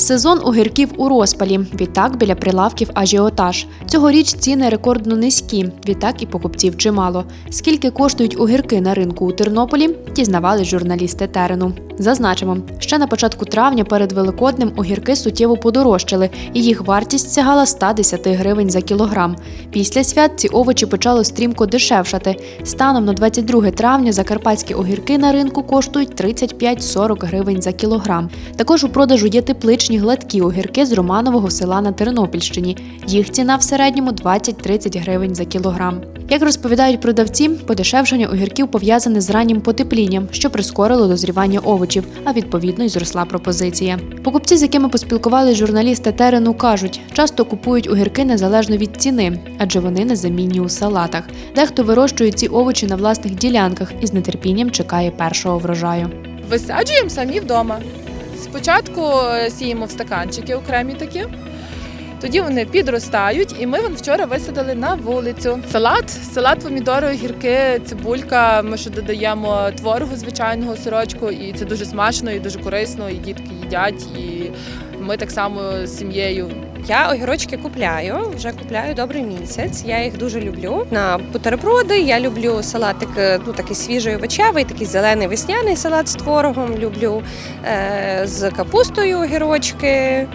Сезон огірків у розпалі. Відтак біля прилавків ажіотаж. Цьогоріч ціни рекордно низькі. Відтак і покупців чимало. Скільки коштують огірки на ринку у Тернополі, дізнавали журналісти терену. Зазначимо, ще на початку травня перед Великоднем огірки суттєво подорожчали, і їх вартість сягала 110 гривень за кілограм. Після свят ці овочі почали стрімко дешевшати. Станом на 22 травня закарпатські огірки на ринку коштують 35-40 гривень за кілограм. Також у продажу є тепличні гладкі огірки з Романового села на Тернопільщині. Їх ціна в середньому 20-30 гривень за кілограм. Як розповідають продавці, подешевшення огірків пов'язане з раннім потеплінням, що прискорило дозрівання овочів, а відповідно й зросла пропозиція. Покупці, з якими поспілкувалися журналісти терену, кажуть, часто купують огірки незалежно від ціни, адже вони незамінні у салатах. Дехто вирощує ці овочі на власних ділянках і з нетерпінням чекає першого врожаю. Висаджуємо самі вдома. Спочатку е, сіємо в стаканчики окремі такі. Тоді вони підростають, і ми вон вчора висадили на вулицю. Салат, салат, помідори, огірки, цибулька. Ми ще додаємо творогу звичайного сирочку, і це дуже смачно і дуже корисно. І дітки їдять. І ми так само з сім'єю Я огірочки купляю, вже купляю добрий місяць. Я їх дуже люблю. На бутерброди я люблю салатик, е, ну такий свіжий овочевий, такий зелений весняний салат з творогом. Люблю е, з капустою огірочки.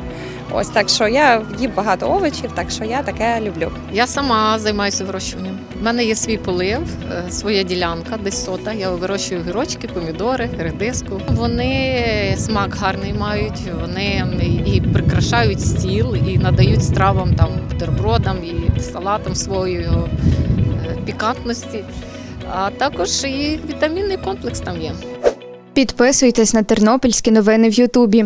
Ось так що я їм багато овочів, так що я таке люблю. Я сама займаюся вирощуванням. У мене є свій полив, е, своя ділянка, десь сота. Я вирощую гірочки, помідори, редиску. Вони смак гарний мають. Вони і прикрашають стіл, і надають стравам там бутербродам і салатам своєї е, пікантності. А також і вітамінний комплекс там є. Підписуйтесь на тернопільські новини в Ютубі.